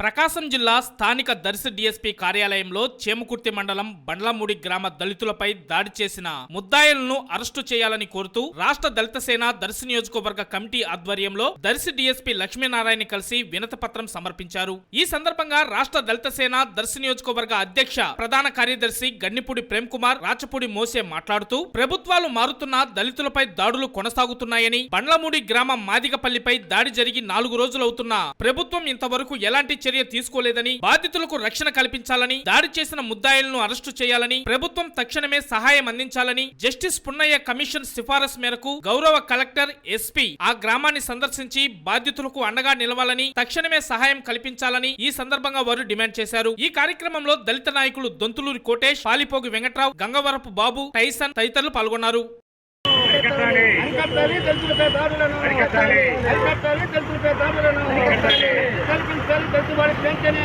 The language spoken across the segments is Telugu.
ప్రకాశం జిల్లా స్థానిక దర్శి డీఎస్పీ కార్యాలయంలో చేమకుర్తి మండలం బండ్లమూడి గ్రామ దళితులపై దాడి చేసిన ముద్దాయిలను అరెస్టు చేయాలని కోరుతూ రాష్ట్ర దళిత సేన దర్శి నియోజకవర్గ కమిటీ ఆధ్వర్యంలో దర్శి డీఎస్పీ లక్ష్మీనారాయణ కలిసి వినతి పత్రం సమర్పించారు. ఈ సందర్భంగా రాష్ట్ర దళిత సేన దర్శి నియోజకవర్గ అధ్యక్ష ప్రధాన కార్యదర్శి గన్నిపూడి ప్రేమ్ కుమార్ రాచపూడి మోసే మాట్లాడుతూ ప్రభుత్వాలు మారుతున్న దళితులపై దాడులు కొనసాగుతున్నాయని బండ్లమూడి గ్రామం మాదిగపల్లిపై దాడి జరిగి నాలుగు రోజులవుతున్నా ప్రభుత్వం ఇంతవరకు ఎలాంటి చర్య తీసుకోలేదని బాధితులకు రక్షణ కల్పించాలని దాడి చేసిన ముద్దాయిలను అరెస్టు చేయాలని ప్రభుత్వం తక్షణమే సహాయం అందించాలని జస్టిస్ పున్నయ్య కమిషన్ సిఫారసు మేరకు గౌరవ కలెక్టర్ ఎస్పీ ఆ గ్రామాన్ని సందర్శించి బాధితులకు అండగా నిలవాలని తక్షణమే సహాయం కల్పించాలని ఈ సందర్భంగా వారు డిమాండ్ చేశారు ఈ కార్యక్రమంలో దళిత నాయకులు దొంతులూరి కోటేష్ పాలిపోగి వెంకట్రావు గంగవరపు బాబు టైసన్ తదితరులు పాల్గొన్నారు అరికట్టాలి అరికట్టాలి దళితులపై దాడులను అరికట్టాలి. అరికట్టాలి దళితులపై దాడులను అరికట్టాలి. కల్పించాలి దళితువాడి వెంటనే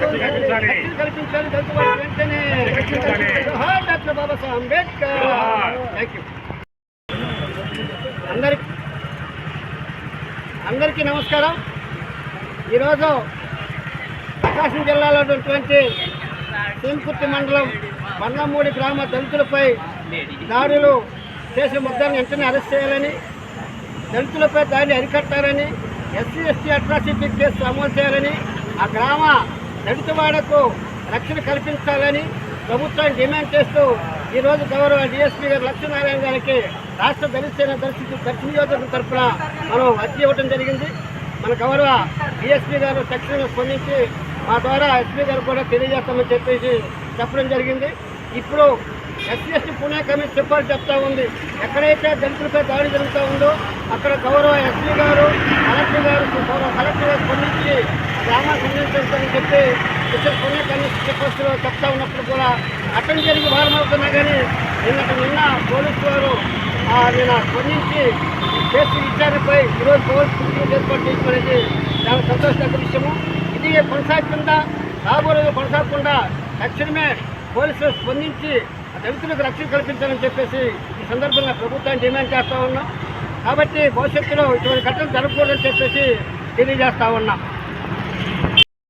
కల్పించాలి. కల్పించాలి దళితువాడి వెంటనే కల్పించాలి. జోహార్ doctor Babasaheb Ambedkar. Thank you అందరికి అందరికీ నమస్కారం ఈరోజు ప్రకాశం జిల్లాలో ఉన్నటువంటి సీంకుర్తి మండలం బండ్లమూడి గ్రామ దళితులపై దాడులు చేసిన ముద్దాన్ని వెంటనే అరెస్ట్ చేయాలని దళితులపై దాడిని అరికట్టాలని ఎస్సీ ఎస్టీ అట్రాసిటీ కేసు అమలు చేయాలని ఆ గ్రామ దళితవాడకు రక్షణ కల్పించాలని ప్రభుత్వాన్ని డిమాండ్ చేస్తూ ఈరోజు గౌరవ డిఎస్పీ గారు లక్ష్మీనారాయణ గారికి రాష్ట్ర దళితైన దర్శించి దక్షిణ నియోజకవర్గం తరఫున మనం అర్జీ ఇవ్వడం జరిగింది. మన గౌరవ డిఎస్పీ గారు తక్షణమే స్పందించి మా ద్వారా ఎస్పీ గారు కూడా తెలియజేస్తామని చెప్పేసి చెప్పడం జరిగింది. ఇప్పుడు ఎస్సీ ఎస్టీ పుణె కమిటీ సిఫార్సు చెప్తా ఉంది. ఎక్కడైతే దళితులపై దాడి జరుగుతూ ఉందో అక్కడ గౌరవ ఎస్పీ గారు కలెక్టర్ గారు గౌరవ కలెక్టర్ గారు స్పందించి గ్రామాన్ని సందర్శించాలని చెప్పి మిస్టర్ పుణే కమిటీ సిఫార్సులో చెప్తా ఉన్నప్పుడు కూడా అటెండ్ జరిగి వారం అవుతున్నా కానీ నిన్నటి నిన్న పోలీసు వారు ఆ, నిన్న స్పందించి కేసు విచారణపై ఈరోజు పోలీసు మీటింగ్ ఏర్పాటు చేసుకునేది చాలా సంతోషకర విషయము. ఇది కొనసాగుతుందా? రాబో కొనసాగకుండా తక్షణమే పోలీసులు స్పందించి ఆ దళితులకు రక్షణ కల్పించాలని చెప్పేసి ఈ సందర్భంగా ప్రభుత్వాన్ని డిమాండ్ చేస్తూ ఉన్నాం. కాబట్టి భవిష్యత్తులో ఇటువంటి ఘటనలు జరగకూడదని చెప్పేసి తెలియజేస్తూ ఉన్నాం.